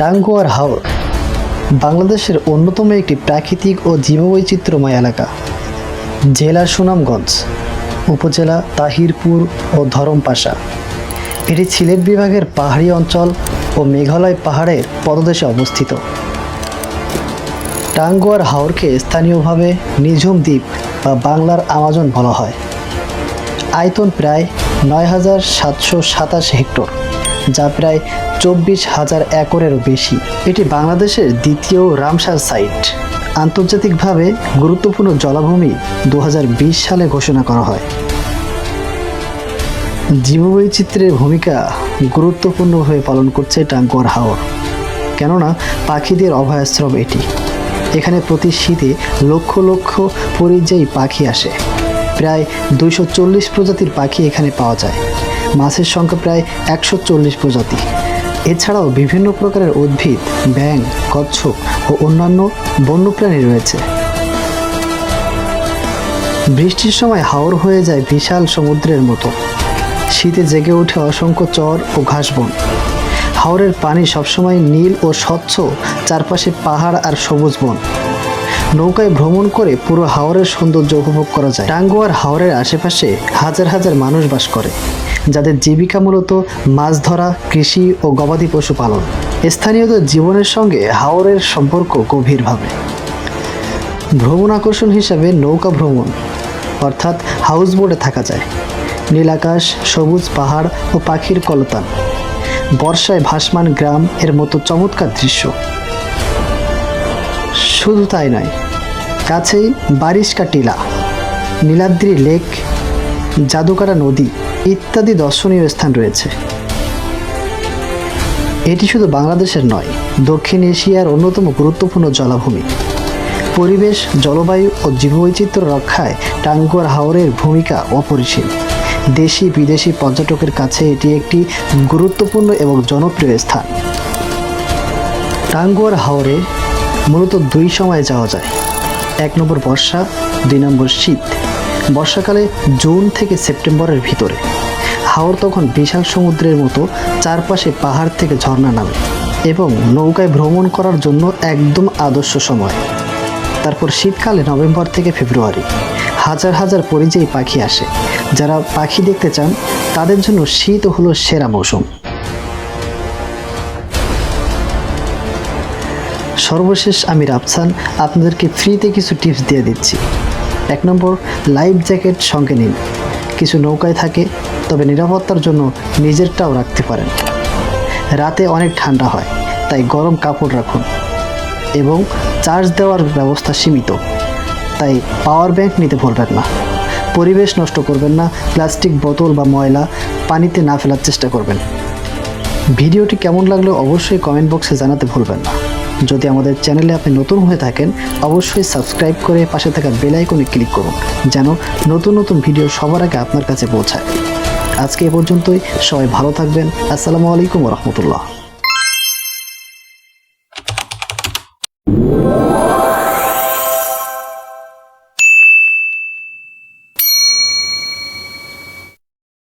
টাঙ্গুয়ার হাওর, বাংলাদেশের অন্যতম একটি প্রাকৃতিক ও জীববৈচিত্র্যময় এলাকা। জেলা সুনামগঞ্জ, উপজেলা তাহিরপুর ও ধরমপাশা। এটি সিলেট বিভাগের পাহাড়ি অঞ্চল ও মেঘালয় পাহাড়ের পদদেশে অবস্থিত। টাঙ্গুয়ার হাওরকে স্থানীয়ভাবে নিঝুম দ্বীপ বা বাংলার আমাজন বলা হয়। আয়তন প্রায় নয় হাজার সাতশো সাতাশ হেক্টর। যা প্রায় চব্বিশ হাজার একরেরও বেশি। এটি বাংলাদেশের দ্বিতীয় রামসার সাইট। আন্তর্জাতিকভাবে গুরুত্বপূর্ণ জলাভূমি দু হাজার বিশ সালে ঘোষণা করা হয়। জীববৈচিত্র্যের ভূমিকা গুরুত্বপূর্ণভাবে পালন করছে টাঙ্গুয়ার হাওর। কেননা, পাখিদের অভয়াশ্রম এটি। এখানে প্রতি শীতে লক্ষ লক্ষ পরিযায়ী পাখি আসে। প্রায় দুইশো চল্লিশ প্রজাতির পাখি এখানে পাওয়া যায়। মাছের সংখ্যা প্রায় একশো চল্লিশ প্রজাতি। এছাড়াও বিভিন্ন প্রকারের উদ্ভিদ ব্যাং কচ্ছপ ও অন্যান্য বন্যপ্রাণী রয়েছে। বৃষ্টির সময় হাওর হয়ে যায় বিশাল সমুদ্রের মতো। শীতে জেগে ওঠে অসংখ্য চর ও ঘাসবন। হাওরের পানি সবসময় নীল ও স্বচ্ছ, চারপাশে পাহাড় আর সবুজ বন। নৌকায় ভ্রমণ করে পুরো হাওরের সৌন্দর্য উপভোগ করা যায়। টাঙ্গুয়ার হাওরের আশেপাশে হাজার হাজার মানুষ বাস করে। যাদের জীবিকা মূলত মাছ ধরা, কৃষি ও গবাদি পশু পালন। স্থানীয়দের জীবনের সঙ্গে হাওরের সম্পর্ক গভীরভাবে। ভ্রমণ আকর্ষণ হিসাবে নৌকা ভ্রমণ, অর্থাৎ হাউস বোটে থাকা যায়। নীল আকাশ, সবুজ পাহাড় ও পাখির কলতান। বর্ষায় ভাসমান গ্রাম এর মতো চমৎকার দৃশ্য। শুধু তাই নয়, কাছেই বারিশকা টিলা, নীলাদ্রি লেক জাদুকারা নদী ইত্যাদি দর্শনীয় স্থান রয়েছে। এটি শুধু বাংলাদেশের নয়, দক্ষিণ এশিয়ার অন্যতম গুরুত্বপূর্ণ জলাভূমি। পরিবেশ, জলবায়ু ও জীববৈচিত্র্য রক্ষায় টাঙ্গুয়ার হাওরের ভূমিকা অপরিসীম। দেশি বিদেশি পর্যটকের কাছে এটি একটি গুরুত্বপূর্ণ এবং জনপ্রিয় স্থান। টাঙ্গুয়ার হাওরে মূলত দুই সময়ে যাওয়া যায়, এক নম্বর বর্ষা, দুই নম্বর শীত। বর্ষাকালে জুন থেকে সেপ্টেম্বরের ভিতরে। হাওর তখন বিশাল সমুদ্রের মতো চারপাশে পাহাড় থেকে ঝর্ণা নামে এবং নৌকায় ভ্রমণ করার জন্য একদম আদর্শ সময়। তারপর শীতকালে নভেম্বর থেকে ফেব্রুয়ারি হাজার হাজার পরিযায়ী পাখি আসে। যারা পাখি দেখতে চান, তাদের জন্য শীত হলো সেরা মৌসুম। সর্বশেষ আমি রাফসান, আপনাদেরকে ফ্রিতে কিছু টিপস দিয়ে দিচ্ছি। এক নম্বর লাইফ জ্যাকেট সঙ্গে নিন। কিছু নৌকায় থাকে, তবে নিরাপত্তার জন্য নিজেরটাও রাখতে পারেন। রাতে অনেক ঠান্ডা হয়, তাই গরম কাপড় রাখুন। এবং চার্জ দেওয়ার ব্যবস্থা সীমিত, তাই পাওয়ার ব্যাংক নিতে ভুলবেন না। পরিবেশ নষ্ট করবেন না, প্লাস্টিক বোতল বা ময়লা পানিতে না ফেলার চেষ্টা করবেন। ভিডিওটি কেমন লাগল অবশ্যই কমেন্ট বক্সে জানাতে ভুলবেন না। যদি আমাদের চ্যানেলে আপনি নতুন হয়ে থাকেন, অবশ্যই সাবস্ক্রাইব করে পাশে থাকা বেল আইকনে ক্লিক করুন, যেন নতুন নতুন ভিডিও সবার আগে আপনার কাছে পৌঁছায়। আজকে এ পর্যন্তই, সবাই ভালো থাকবেন। আসসালামু আলাইকুম রহমতুল্লাহ।